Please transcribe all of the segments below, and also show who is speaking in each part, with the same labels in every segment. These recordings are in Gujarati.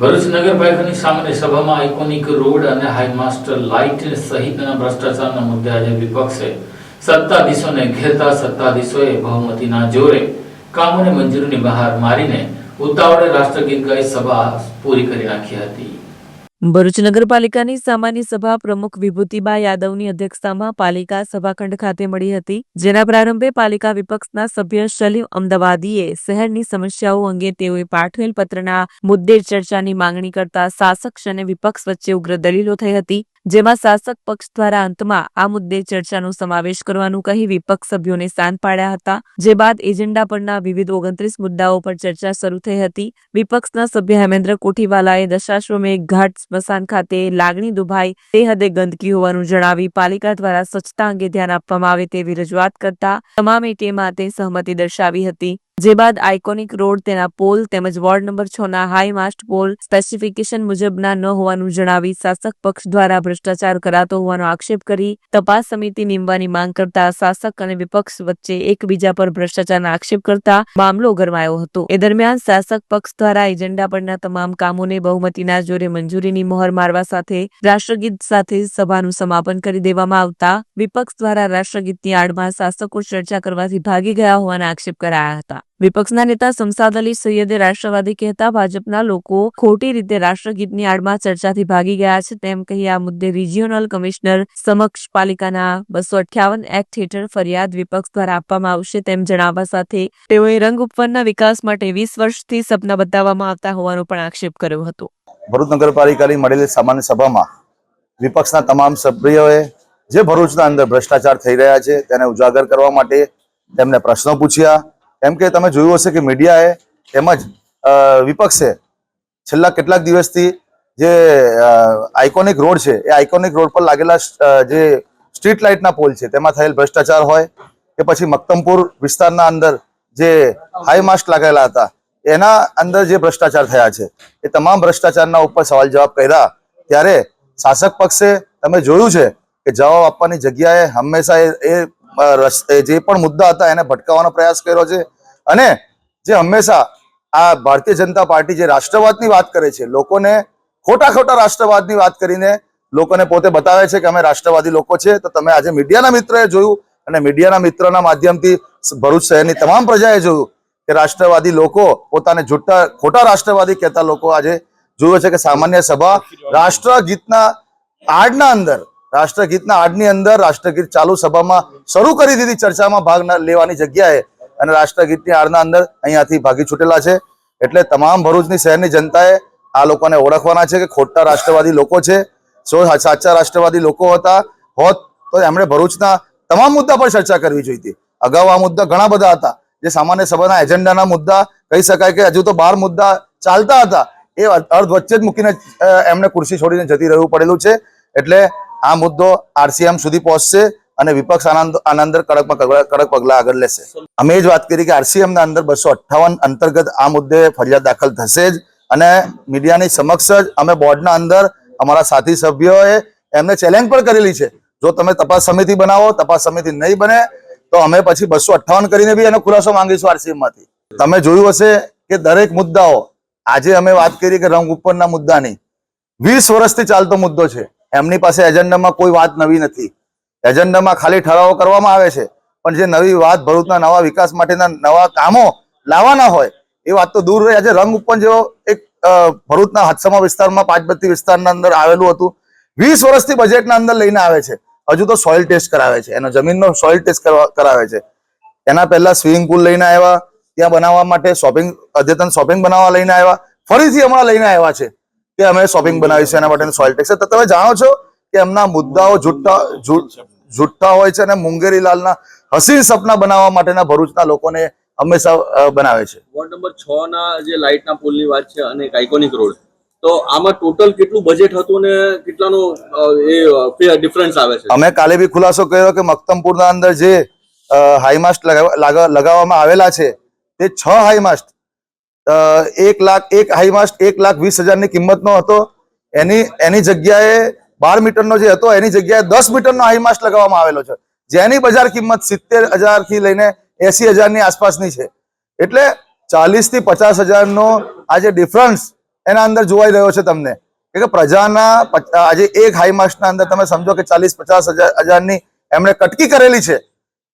Speaker 1: ભરૂચ નગરપાલિકાની સામાન્ય સભામાં આઇકોનિક રોડ અને હાઈમાસ્ટર લાઇટ સહિતના ભ્રષ્ટાચારના મુદ્દે આજે વિપક્ષે સત્તાધીશોને ઘેરતા સત્તાધીશોએ બહુમતીના જોરે કામોને મંજૂરીની બહાર મારીને ઉતાવળે રાષ્ટ્રગીત ગાઈ સભા પૂરી કરી નાખી હતી.
Speaker 2: ભરૂચ નગરપાલિકાની સામાન્ય સભા પ્રમુખ વિભૂતિબા યાદવની અધ્યક્ષતામાં પાલિકા સભાખંડ ખાતે મળી હતી, જેના પ્રારંભે પાલિકા વિપક્ષના સભ્ય સલીમ અમદાવાદીએ શહેરની સમસ્યાઓ અંગે તેઓએ પાઠવેલ પત્રના મુદ્દે ચર્ચાની માંગણી કરતા શાસક અને વિપક્ષ વચ્ચે ઉગ્ર દલીલો થઈ હતી. જેમાં શાસક પક્ષ દ્વારા અંતમાં આ મુદ્દે ચર્ચાનો સમાવેશ કરવાનું કહી વિપક્ષ સભ્યોને શાંત પાડ્યા હતા. જે બાદ એજન્ડા પરના વિવિધ ઓગણત્રીસ મુદ્દાઓ પર ચર્ચા શરૂ થઈ હતી. વિપક્ષના સભ્ય હેમેન્દ્ર કોઠીવાલાએ દશાશ્વમે ઘાટ સ્મશાન ખાતે લાગણી દુભાઈ, તે હદે ગંદકી હોવાનું જણાવી પાલિકા દ્વારા સ્વચ્છતા અંગે ધ્યાન આપવામાં આવે તેવી રજૂઆત કરતા તમામે તે માટે સહમતિ દર્શાવી હતી. જે બાદ આઇકોનિક રોડ તેના પોલ તેમજ વોર્ડ નંબર છ ના હાઈ માસ્ટ પોલ સ્પેસિફિકેશન મુજબના ન હોવાનું જણાવી શાસક પક્ષ દ્વારા ભ્રષ્ટાચાર કરાતો હોવાનો આક્ષેપ કરી તપાસ સમિતિ નીમવાની માંગ કરતા શાસક અને વિપક્ષ વચ્ચે એકબીજા પર ભ્રષ્ટાચારના આક્ષેપ કરતા મામલો ગરમાયો હતો. એ દરમિયાન શાસક પક્ષ દ્વારા એજન્ડા પરના તમામ કામોને બહુમતીના જોરે મંજૂરીની મોહર મારવા સાથે રાષ્ટ્રગીત સાથે સભાનું સમાપન કરી દેવામાં આવતા વિપક્ષ દ્વારા રાષ્ટ્રગીતની આડમાં શાસકો ચર્ચા કરવાથી ભાગી ગયા હોવાના આક્ષેપ કરાયા હતા. વિપક્ષના નેતા સમસાદ અલી સૈયદે રાષ્ટ્રવાદી કહેતા ભાજપના લોકો ખોટી રીતે રાષ્ટ્રગીતની આડમાં ચર્ચાથી ભાગી ગયા છે. તેમ કહી આ મુદ્દે રિજિયોનલ કમિશનર સમક્ષ પાલિકાના બસો અઠ્યાવન એક્ટ હેઠળ ફરિયાદ વિપક્ષ દ્વારા આપવામાં આવશે તેમ જણાવવા સાથે તેઓએ રંગ ઉપવનના વિકાસ માટે વીસ વર્ષથી સપના બતાવવામાં આવતા હોવાનો પણ આક્ષેપ કર્યો હતો.
Speaker 3: ભરૂચ નગરપાલિકાની મળેલી સામાન્ય સભામાં વિપક્ષના તમામ સભ્યોએ જે ભરૂચના અંદર ભ્રષ્ટાચાર થઈ રહ્યા છે તેને ઉજાગર કરવા માટે તેમને પ્રશ્નો પૂછ્યા. કેમ કે તમે જોયું હશે કે મીડિયાએ તેમજ વિપક્ષે છેલ્લા કેટલાક દિવસથી જે આઇકોનિક રોડ છે, એ આઇકોનિક રોડ પર લાગેલા જે સ્ટ્રીટ લાઇટના પોલ છે, તેમાં થયેલ ભ્રષ્ટાચાર હોય કે પછી મક્તમપુર વિસ્તારના અંદર જે હાઈ માસ્ક લાગેલા હતા, એના અંદર જે ભ્રષ્ટાચાર થયા છે, એ તમામ ભ્રષ્ટાચારના ઉપર સવાલ જવાબ કર્યા. ત્યારે શાસક પક્ષે તમે જોયું છે કે જવાબ આપવાની જગ્યાએ હંમેશા એ જે પણ મુદ્દા હતા એને ભટકાવવાનો પ્રયાસ કર્યો છે. અને જે હંમેશા આ ભારતીય જનતા પાર્ટી જે રાષ્ટ્રવાદની વાત કરે છે, લોકોને ખોટા ખોટા રાષ્ટ્રવાદની વાત કરીને લોકોને પોતે બતાવે છે કે અમે રાષ્ટ્રવાદી લોકો છે. તો તમે આજે મીડિયાના મિત્રએ જોયું અને મીડિયાના મિત્રના માધ્યમથી ભરૂચ શહેરની તમામ પ્રજાએ જોયું કે રાષ્ટ્રવાદી લોકો પોતાને જૂઠા, ખોટા રાષ્ટ્રવાદી કહેતા લોકો આજે જોયું છે કે સામાન્ય સભા રાષ્ટ્રગીતના આડના અંદર, રાષ્ટ્રગીતના આડની અંદર રાષ્ટ્રગીત ચાલુ સભામાં શરૂ કરી દીધી. ચર્ચામાં ભાગ લેવાની જગ્યાએ અને રાષ્ટ્રગીતની આડના અંદર અહીંયાથી ભાગી છૂટેલા છે. એટલે તમામ ભરૂચની શહેરની જનતાએ આ લોકોને ઓળખવાના છે કે ખોટા રાષ્ટ્રવાદી લોકો છે. સો સાચા રાષ્ટ્રવાદી લોકો હતા. હોત તો એમણે ભરૂચના તમામ મુદ્દા પર ચર્ચા કરવી જોઈતી. અગાઉ આ મુદ્દા ઘણા બધા હતા. જે સામાન્ય સભાના એજન્ડાના મુદ્દા, કહી શકાય કે હજુ તો બાર મુદ્દા ચાલતા હતા. એ અર્ધ વચ્ચે જ મૂકીને એમને ખુરશી છોડીને જતી રહેવું પડેલું છે. એટલે આ મુદ્દો આરસીએમ સુધી પહોંચશે. અને વિપક્ષ આનંદ આના કડક કડક પગલા આગળ લેશે. અમે જ વાત કરી કે આરસીએમ ના અંદર બસો અઠ્ઠાવન અંતર્ગત આ મુદ્દે ફરિયાદ દાખલ થશે જ અને મીડિયાની સમક્ષ જ અમે બોર્ડના અંદર અમારા સાથી સભ્યોએ એમને ચેલેન્જ પણ કરેલી છે. જો તમે તપાસ સમિતિ બનાવો, તપાસ સમિતિ નહીં બને, તો અમે પછી બસો અઠ્ઠાવન કરીને બી એનો ખુલાસો માંગીશું આરસીએમમાંથી તમે જોયું હશે કે દરેક મુદ્દાઓ, આજે અમે વાત કરી કે રંગ ઉપરના મુદ્દાની, વીસ વર્ષથી ચાલતો મુદ્દો છે. એમની પાસે એજન્ડામાં કોઈ વાત નવી નથી. એજન્ડામાં ખાલી ઠરાવો કરવામાં આવે છે. પણ જે નવી વાત ભરૂચના નવા વિકાસ માટેના નવા કામો લાવવાના હોય, એ વાત તો દૂર રહી. આજે રંગ ઉપર જેવો એક ભરૂચના હાદસામાં વિસ્તારમાં પાંચબત્તી વિસ્તારના અંદર આવેલું હતું, વીસ વર્ષથી બજેટના અંદર લઈને આવે છે. હજુ તો સોઇલ ટેસ્ટ કરાવે છે. એનો જમીનનો સોઇલ ટેસ્ટ કરાવે છે. એના પહેલા સ્વિમિંગ પુલ લઈને આવ્યા, ત્યાં બનાવવા માટે શોપિંગ, અદ્યતન શોપિંગ બનાવવા લઈને આવ્યા. ફરીથી હમણાં લઈને આવ્યા છે કે અમે શોપિંગ બનાવીશું, એના માટે સોઇલ ટેક્સ તો તમે જાણો છો કે એમના મુદ્દાઓ જુઠ્ઠા જુઠ્ઠા હોય છે અને મુંગેરીલાલના હસીન સપના બનાવવા માટેના ભરૂચના લોકોને હંમેશા બનાવે છે.
Speaker 4: વોર્ડ નંબર છ ના જે લાઇટના પુલની વાત છે અને એક આઇકોનિક રોડ તો આમાં ટોટલ કેટલું બજેટ હતું ને કેટલાનો એ ડિફરન્સ આવે છે?
Speaker 3: અમે કાલે બી ખુલાસો કર્યો કે મક્તમપુરના અંદર જે હાઈમાસ્ટ લગાવવામાં આવેલા છે તે છ હાઈમાસ્ટ એક લાખ એક હાઈમાસ્ટ એક લાખ વીસ હજારની કિંમતનો હતો. એની એની જગ્યાએ બાર મીટરનો જે હતો, એની જગ્યાએ દસ મીટરનો હાઈમાસ્ટ લગાવવામાં આવેલો છે. જેની બજાર કિંમત સિત્તેર હજારથી લઈને એસી હજારની આસપાસની છે. એટલે ચાલીસથી પચાસ હજારનો આ જે ડિફરન્સ એના અંદર જોવાઈ રહ્યો છે તમને. કે પ્રજાના આજે એક હાઈ માસ્ટના અંદર તમે સમજો કે ચાલીસ પચાસ હજાર હજારની એમણે કટકી કરેલી છે.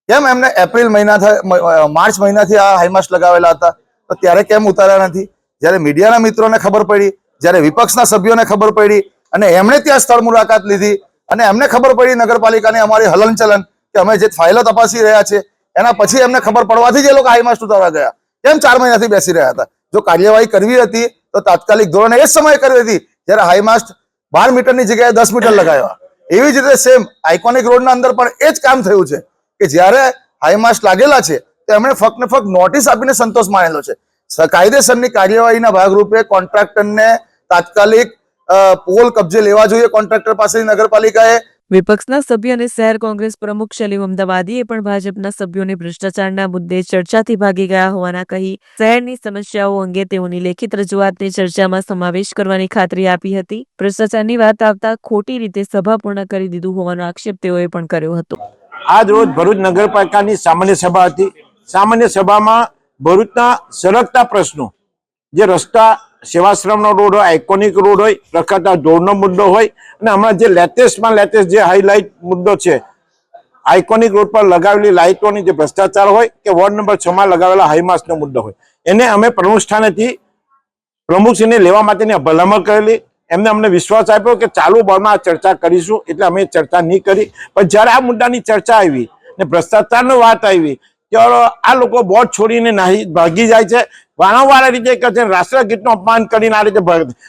Speaker 3: કેમ? એમને એપ્રિલ મહિના માર્ચ મહિનાથી આ હાઈમાસ્ટ લગાવેલા હતા. તો ત્યારે કેમ ઉતાર્યા નથી? જ્યારે મીડિયાના મિત્રોને ખબર પડી, જ્યારે વિપક્ષના સભ્યોને ખબર પડી અને એમણે ત્યાં સ્થળ મુલાકાત લીધી અને એમને ખબર પડી નગરપાલિકાને અમારી હલનચલન કે અમે જે ફાઇલો તપાસી રહ્યા છે એના પછી એમને ખબર પડવાથી જ એ લોકો હાઈમાસ્ટ ઉતારવા ગયા. કેમ ચાર મહિનાથી બેસી રહ્યા હતા? જો કાર્યવાહી કરવી હતી, તો તાત્કાલિક ધોરણે એ જ સમયે કરવી હતી જ્યારે હાઈમાસ્ટ બાર મીટરની જગ્યાએ દસ મીટર લગાવ્યા. એવી જ રીતે સેમ આઇકોનિક રોડના અંદર પણ એ જ કામ થયું છે કે જ્યારે હાઈમાસ્ટ લાગેલા છે, તો એમણે ફક્ત ને ફક્ત નોટિસ આપીને સંતોષ માનેલો છે. કાયદેસરની કાર્યવાહીના ભાગરૂપે કોન્ટ્રાક્ટરને તાત્કાલિક પોલ કબજે લેવા જોઈએ કોન્ટ્રાક્ટર પાસેથી નગરપાલિકાએ.
Speaker 2: વિપક્ષના સભ્ય અને શહેર કોંગ્રેસ પ્રમુખ સલીમ અમદાવાદીએ પણ ભાજપના સભ્યોને ભ્રષ્ટાચારના મુદ્દે ચર્ચાથી ભાગી ગયા હોવાના કહી શહેરની સમસ્યાઓ અંગે તેઓની લેખિત રજૂઆતને ચર્ચામાં સમાવેશ કરવાની ખાતરી આપી હતી. ભ્રષ્ટાચારની વાત આવતા ખોટી રીતે સભા પૂર્ણ કરી દીધું હોવાનો આક્ષેપ તેઓએ પણ કર્યો હતો.
Speaker 5: આજ રોજ ભરૂચ નગરપાલિકાની સામાન્ય સભા હતી. સામાન્ય સભામાં ભરૂચના સરકતા પ્રશ્નો જે રસ્તા સેવાશ્રમનો રોડ હોય આઇકોનિક રોડ હોય, રખાતા ઢોરનો મુદ્દો હોય, અને હમણાં જે લેટેસ્ટમાં લેટેસ્ટ જે હાઈલાઇટ મુદ્દો છે આઇકોનિક રોડ પર લગાવેલી લાઇટોની જે ભ્રષ્ટાચાર હોય કે વોર્ડ નંબર છમાં લગાવેલા હાઈમાસનો મુદ્દો હોય. એને અમે પ્રમુખ સ્થાનેથી પ્રમુખશ્રીને લેવા માટેની ભલામણ કરેલી. એમને અમને વિશ્વાસ આપ્યો કે ચાલુ બોર્ડમાં ચર્ચા કરીશું, એટલે અમે ચર્ચા નહીં કરી. પણ જ્યારે આ મુદ્દાની ચર્ચા આવી ને ભ્રષ્ટાચારની વાત આવી, ત્યારે આ લોકો બોર્ડ છોડીને નાહી, ભાગી જાય છે. વારંવાર રીતે કહે છે રાષ્ટ્રગીતનું અપમાન કરીને આ રીતે.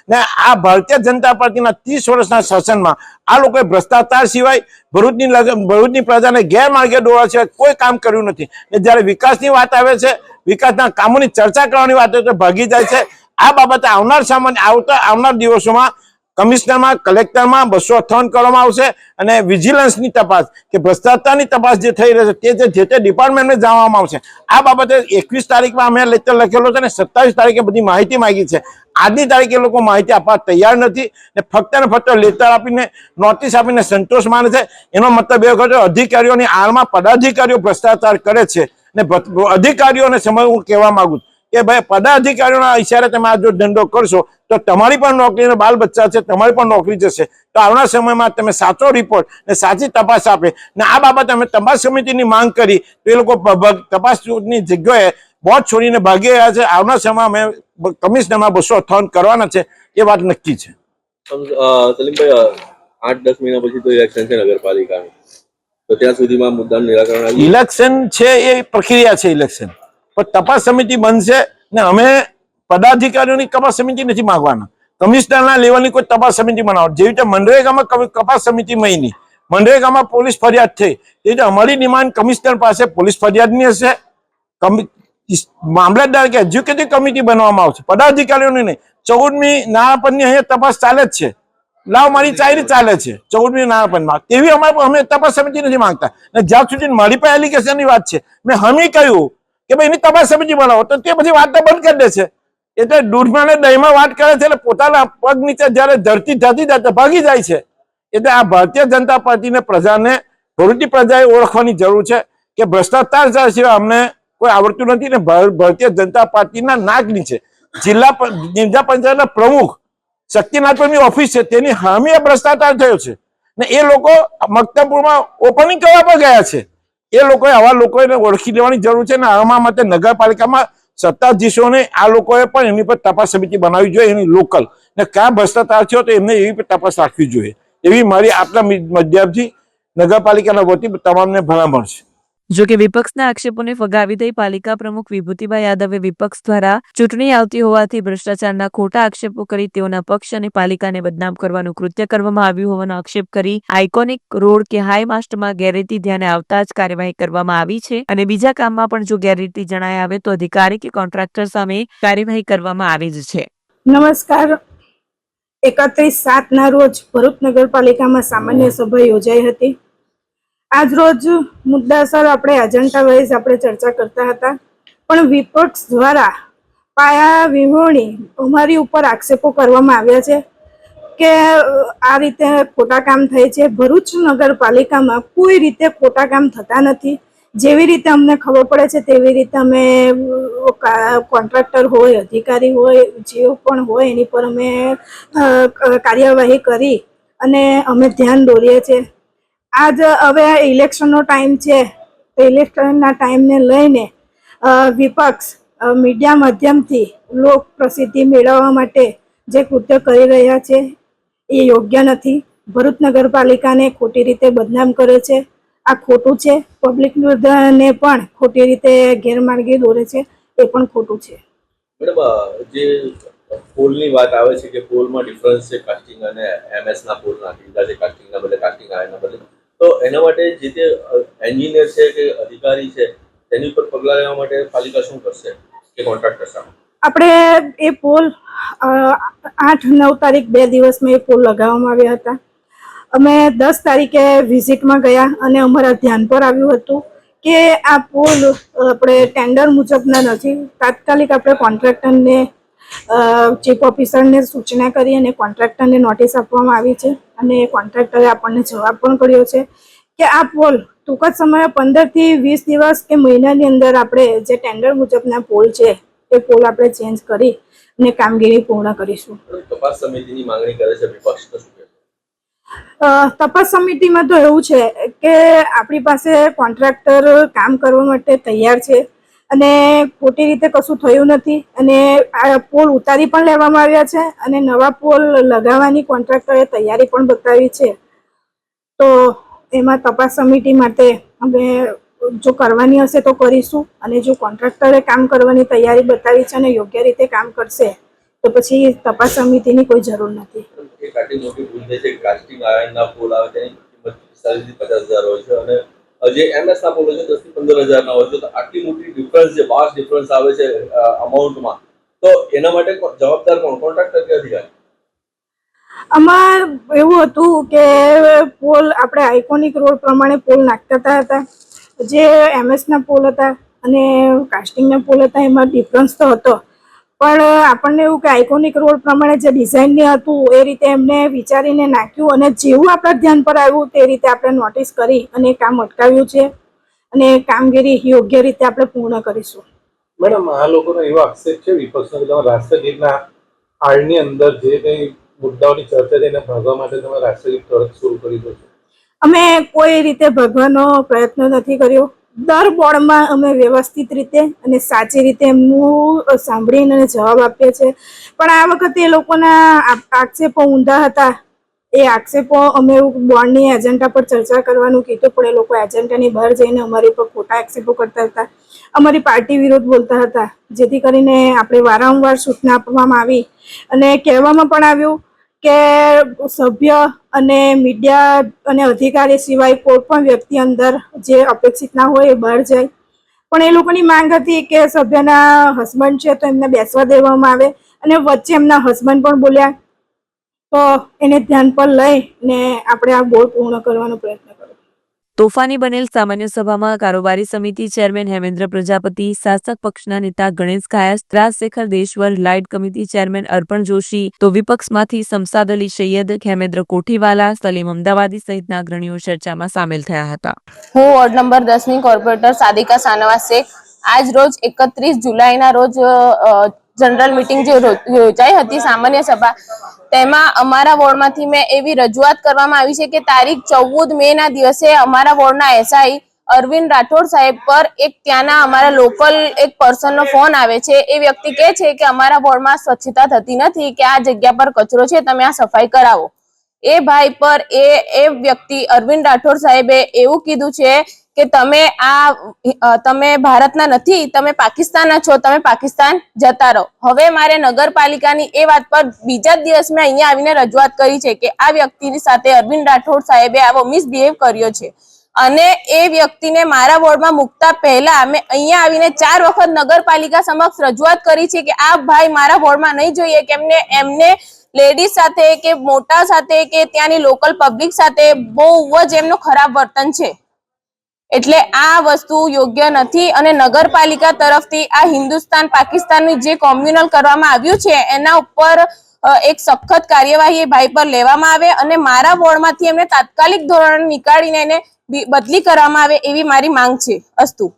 Speaker 5: ને આ ભારતીય જનતા પાર્ટીના ત્રીસ વર્ષના શાસનમાં આ લોકોએ ભ્રષ્ટાચાર સિવાય ભરૂચની ભરૂચની પ્રજાને ગેરમાર્ગે દોરવા સિવાય કોઈ કામ કર્યું નથી ને જ્યારે વિકાસની વાત આવે છે, વિકાસના કામોની ચર્ચા કરવાની વાત આવે તો ભાગી જાય છે આ બાબતે આવનાર સામાન્ય આવતા આવનાર દિવસોમાં કમિશનરમાં, કલેક્ટરમાં બસો અઠ્ઠાવન કરવામાં આવશે અને વિજિલન્સની તપાસ, કે ભ્રષ્ટાચારની તપાસ જે થઈ રહી છે, તે જે- તે ડિપાર્ટમેન્ટને જાણવામાં આવશે. આ બાબતે એકવીસ તારીખમાં અમે લેટર લખેલો છે અને સત્તાવીસ તારીખે બધી માહિતી માંગી છે. આજની તારીખે લોકો માહિતી આપવા તૈયાર નથી ને ફક્ત ને ફક્ત લેટર આપીને, નોટિસ આપીને સંતોષ માને છે. એનો મતલબ એ ખરો અધિકારીઓની આળમાં પદાધિકારીઓ ભ્રષ્ટાચાર કરે છે. ને અધિકારીઓને સમય હું કહેવા માંગુ છું. કે ભાઈ પદાધિકારીઓના ઇશારે તમે આ જો ધંધો કરશો તો તમારી પણ નોકરી બાલ બચ્ચા છે તમારી પણ નોકરી જશે. તો આવનાર સમયમાં તમે સાચો રિપોર્ટ ને સાચી તપાસ આપે ને આ બાબતે અમે તપાસ સમિતિની માંગ કરી. તો એ લોકો તપાસની જગ્યાએ બોટ છોડીને ભાગી રહ્યા છે. આવનાર સમયમાં અમે કમિશનરમાં બસો અઠ્ઠાવન કરવાના છે. એ વાત નક્કી છે.
Speaker 4: સમ- અ, સલીમભાઈ અ, આઠ દસ મહિના પછી તો ઇલેક્શન છે નગરપાલિકાનું. તો ત્યાં સુધીમાં મુદ્દાનું નિરાકરણ
Speaker 5: ઇલેક્શન છે એ પ્રક્રિયા છે ઇલેક્શન પણ તપાસ સમિતિ બનશે ને અમે પદાધિકારીઓની તપાસ સમિતિ નથી માંગવાના. કમિશનરના લેવલની કોઈ તપાસ સમિતિ બનાવો. જેવી રીતે મનરેગામાં તપાસ સમિતિ મહિની મનરેગામાં પોલીસ ફરિયાદ થઈ. એ રીતે અમારી ડિમાન્ડ કમિશનર પાસે પોલીસ ફરિયાદની હશે. મામલતદાર કે એજ્યુકેટિવ કમિટી બનાવવામાં આવશે. પદાધિકારીઓની નહીં. ચૌદમી નાણાપંચની અહીંયા તપાસ ચાલે જ છે. લાવ મારી ચાયરી ચાલે છે. ચૌદમી નાણાપંચમાં. તેવી અમારે, અમે તપાસ સમિતિ નથી માંગતા. જ્યાં સુધી મારી પાસે એલિગેશનની વાત છે, મેં હમી કહ્યું કે ભાઈ એની તમે સમજી બનાવો. તો તે પછી વાત તો બંધ કરી દે છે એટલે દૂધમાં ને દહીંમાં વાત કરે છે એટલે પોતાના પગ નીચે જ્યારે ધરતી ધરતી જાય ભાગી જાય છે. એટલે આ ભારતીય જનતા પાર્ટીને પ્રજાને ભરૂચની પ્રજાએ ઓળખવાની જરૂર છે કે ભ્રષ્ટાચાર સિવાય અમને કોઈ આવડતું નથી ને ભાર- ભારતીય જનતા પાર્ટીના નાગની છે. જિલ્લા જિલ્લા પંચાયતના પ્રમુખ શક્તિનાથપુરની ઓફિસ છે. તેની હામીએ ભ્રષ્ટાચાર થયો છે. ને એ લોકો મક્તપુરમાં ઓપનિંગ કરવા પણ ગયા છે. એ લોકોએ આવા લોકોને ઓળખી દેવાની જરૂર છે ને આમાં માટે નગરપાલિકામાં સત્તાધીશોને આ લોકોએ પણ એમની પર તપાસ સમિતિ બનાવવી જોઈએ, એની લોકલ. ને ક્યાં ભ્રષ્ટાચાર થયો તો એમને એવી તપાસ રાખવી જોઈએ. એવી મારી આપના માધ્યમથી નગરપાલિકાના વતી તમામને ભલામણ છે.
Speaker 2: જો કે વિપક્ષના આક્ષેપોને ફગાવી દઈ પાલિકા પ્રમુખ વિભૂતિભાઈ યાદવે વિપક્ષ દ્વારા ચૂંટણી આવતી હોવાથી ભ્રષ્ટાચારના ખોટા આક્ષેપો કરી તેઓના પક્ષ અને પાલિકાને બદનામ કરવાનું કૃત્ય કરવામાં આવ્યું હોવાનો આક્ષેપ કરી આઇકોનિક રોડ કે હાઈ માસ્ટમાં ગેરરીતિ ધ્યાને આવતા જ કાર્યવાહી કરવામાં આવી છે. અને બીજા કામમાં પણ જો ગેરરીતિ જણાય આવે તો અધિકારી કે કોન્ટ્રાક્ટર સામે કાર્યવાહી કરવામાં આવી જ છે.
Speaker 6: નમસ્કાર. એકત્રીસ સાતના રોજ ભરૂચ નગરપાલિકામાં સામાન્ય સભા યોજાઈ હતી. આજ રોજ મુદ્દાસર આપણે અજંટા વાઇઝ આપણે ચર્ચા કરતા હતા. પણ વિપક્ષ દ્વારા પાયા વિહોણી અમારી ઉપર આક્ષેપો કરવામાં આવ્યા છે કે આ રીતે ખોટા કામ થાય છે. ભરૂચ નગરપાલિકામાં કોઈ રીતે ખોટા કામ થતા નથી. જેવી રીતે અમને ખબર પડે છે તેવી રીતે અમે કોન્ટ્રાક્ટર હોય, અધિકારી હોય, જે પણ હોય એની પર અમે કાર્યવાહી કરી અને અમે ધ્યાન દોરીએ છીએ. આજ હવે આ ઇલેક્શનનો ટાઈમ છે, તો ઇલેક્શનના ટાઈમને લઈને વિપક્ષ મીડિયા માધ્યમથી લોક પ્રસિદ્ધિ મેળવવા માટે જે કૃત્ય કરી રહ્યા છે, એ યોગ્ય નથી. ભરૂચ નગરપાલિકાને ખોટી રીતે બદનામ કરે છે. આ ખોટું છે. પબ્લિક ને પણ ખોટી રીતે ગેરમાર્ગે દોરે છે. એ પણ ખોટું છે.
Speaker 4: પોલની વાત આવે છે કે પોલમાં ડિફરન્સ છે, કાસ્ટિંગ અને એમએસના પોલના કાસ્ટિંગના બદલે, કાસ્ટિંગ આયના બદલે. તો એના માટે જે તે એન્જિનિયર છે કે અધિકારી છે, તેની ઉપર પગલાં લેવા માટે પાલિકા શું કરશે કે કોન્ટ્રાક્ટર સામે
Speaker 6: આપણે એ પોલ આઠ નવ તારીખ બે દિવસમાં એ પોલ લગાવવામાં આવ્યા હતા. અમે દસ તારીખે વિઝિટમાં ગયા અને અમારા ધ્યાન પર આવ્યું હતું કે આ પોલ આપણે ટેન્ડર મુજબના નથી. તાત્કાલિક આપણે કોન્ટ્રાક્ટરને ચીફ ઓફિસરને સૂચના કરી અને કોન્ટ્રાક્ટરને નોટિસ આપવામાં આવી છે. અને કોન્ટ્રાક્ટરે આપણને જવાબ પણ કર્યો છે કે આ પોલ ટૂંક જ સમયે પંદરથી વીસ દિવસ કે મહિનાની અંદર આપણે જે ટેન્ડર મુજબના પોલ છે એ પોલ આપણે ચેન્જ કરી અને કામગીરી પૂર્ણ કરીશું.
Speaker 4: તપાસ સમિતિની માંગણી કરે છે વિપક્ષ
Speaker 6: તપાસ સમિતિમાં તો એવું છે કે આપણી પાસે કોન્ટ્રાક્ટર કામ કરવા માટે તૈયાર છે. અને ખોટી રીતે કશું થયું નથી. અને આ પોલ ઉતારી પણ લેવામાં આવ્યા છે અને નવા પોલ લગાવવાની કોન્ટ્રાક્ટરે તૈયારી પણ બતાવી છે. તો એમાં તપાસ સમિતિ માટે અમે જો કરવાની હશે તો કરીશું અને જો કોન્ટ્રાક્ટરે કામ કરવાની તૈયારી બતાવી છે અને યોગ્ય રીતે કામ કરશે તો પછી તપાસ સમિતિની કોઈ જરૂર નથી.
Speaker 4: પચાસ હજાર હોય છે અને જે એમએસ ના પોલ છે, દસથી પંદર હજાર ના હોય છે, તો આટલી મોટી ડિફરન્સ છે વાસ્ટ ડિફરન્સ આવે છે અમાઉન્ટમાં તો એના માટે જવાબદાર કોણ? કોન્ટ્રાક્ટર કે અધિકારી.
Speaker 6: આમાં એવું હતું કે પોલ આપણે આઇકોનિક રોડ પ્રમાણે પોલ નાખતા હતા. જે એમએસના પોલ હતા અને કાસ્ટિંગના પોલ હતા, એમાં ડિફરન્સ તો હતો. પણ આપણને એવું કે આઇકોનિક રોડ પ્રમાણે જે ડિઝાઇનની હતું એ રીતે એમને વિચારીને નાખ્યું અને જેવું આપણા ધ્યાન પર આવ્યું તે રીતે આપણે નોટિસ કરી અને કામ અટકાવ્યું છે અને કામગીરી યોગ્ય રીતે આપણે પૂર્ણ કરીશું.
Speaker 7: મેડમ આ લોકોનો એવો આક્ષેપ છે વિપક્ષનો કે તમે રાષ્ટ્રગીતના આળની અંદર જે કંઈ મુદ્દાઓની ચર્ચા એને ભાગવા માટે તમે રાષ્ટ્રગીત તરત શરૂ કરી દો છો.
Speaker 6: અમે કોઈ રીતે ભગવાનો પ્રયત્ન નથી કર્યો. દર બોર્ડમાં અમે વ્યવસ્થિત રીતે અને સાચી રીતે એમનું સાંભળીને અને જવાબ આપીએ છીએ. પણ આ વખતે એ લોકોના આક્ષેપો ઊંધા હતા. એ આક્ષેપો અમે બોર્ડની એજન્ડા પર ચર્ચા કરવાનું કીધું, પણ એ લોકો એજન્ડાની બહાર જઈને અમારી પર ખોટા આક્ષેપો કરતા હતા. અમારી પાર્ટી વિરુદ્ધ બોલતા હતા, જેથી કરીને આપણે વારંવાર સૂચના આપવામાં આવી અને કહેવામાં પણ આવ્યું કે સભ્ય અને મીડિયા અને અધિકારી સિવાય કોઈ પણ વ્યક્તિ અંદર જે અપેક્ષિત ના હોય એ બહાર જાય. પણ એ લોકોની માંગ હતી કે સભ્યના હસબન્ડ છે તો એમને બેસવા દેવામાં આવે અને વચ્ચે એમના હસબન્ડ પણ બોલ્યા. તો એને ધ્યાન પર લઈને આપણે આ બોર્ડ પૂર્ણ કરવાનો પ્રયત્ન
Speaker 2: તોફાની બનેલ સામાન્ય સભામાં કારોબારી સમિતિ ચેરમેન હેમેન્દ્ર પ્રજાપતિ, શાસક પક્ષના નેતા Ganesh ખાયસ Rajshekhar દેશવર light committee chairman Arpan Joshi, તો વિપક્ષમાંથી સમસાદ અલી સૈયદ હેમેન્દ્ર કોઠીવાલા, સલીમ અમદાવાદી સહિતના અગ્રણીઓ ચર્ચામાં સામેલ થયા હતા.
Speaker 8: હું વોર્ડ નંબર દસની કોર્પોરેટર સાદિકા સાનવાસ શેખ આજ રોજ એકત્રીસ જુલાઈના રોજ જનરલ મિટિંગ જે યોજાઈ હતી સામાન્ય સભા, તેમાં અમારા વોર્ડમાંથી મેં એવી રજૂઆત કરવામાં આવી છે કે તારીખ ચૌદ મે ના દિવસે અમારા વોર્ડના એસઆઈ અરવિંદ રાઠોડ સાહેબ પર એક ત્યાંના અમારા લોકલ એક પર્સનનો ફોન આવે છે. એ વ્યક્તિ કહે છે કે અમારા વોર્ડમાં સ્વચ્છતા થતી નથી, કે આ જગ્યા પર કચરો છે, તમે આ સફાઈ કરાવો. એ ભાઈ પર એ એ વ્યક્તિ અરવિંદ રાઠોડ સાહેબે એવું કીધું છે કે તમે આ તમે ભારતના નથી, તમે પાકિસ્તાનના છો, તમે પાકિસ્તાન જતા રહો. હવે મારે નગરપાલિકાની એ વાત પર બીજા જ દિવસ મેં અહીંયા આવીને રજૂઆત કરી છે કે આ વ્યક્તિની સાથે અરવિંદ રાઠોડ સાહેબે આવો મિસબિહેવ કર્યો છે. અને એ વ્યક્તિને મારા વોર્ડમાં મૂકતા પહેલા મેં અહીંયા આવીને ચાર વખત નગરપાલિકા સમક્ષ રજૂઆત કરી છે કે આ ભાઈ મારા વોર્ડમાં નહીં જોઈએ કે એમને એમને લેડીઝ સાથે કે મોટા સાથે કે ત્યાંની લોકલ પબ્લિક સાથે બહુ જ એમનું ખરાબ વર્તન છે. એટલે આ વસ્તુ યોગ્ય નથી અને નગરપાલિકા તરફથી આ હિન્દુસ્તાન પાકિસ્તાનની જે કોમ્યુનલ કરવામાં આવ્યું છે, એના ઉપર એક સખત કાર્યવાહી ભાઈ પર લેવામાં આવે અને મારા વોર્ડમાંથી એમને તાત્કાલિક ધોરણે નીકાળીને એને બદલી કરવામાં આવે એવી મારી માંગ છે અસ્તુ.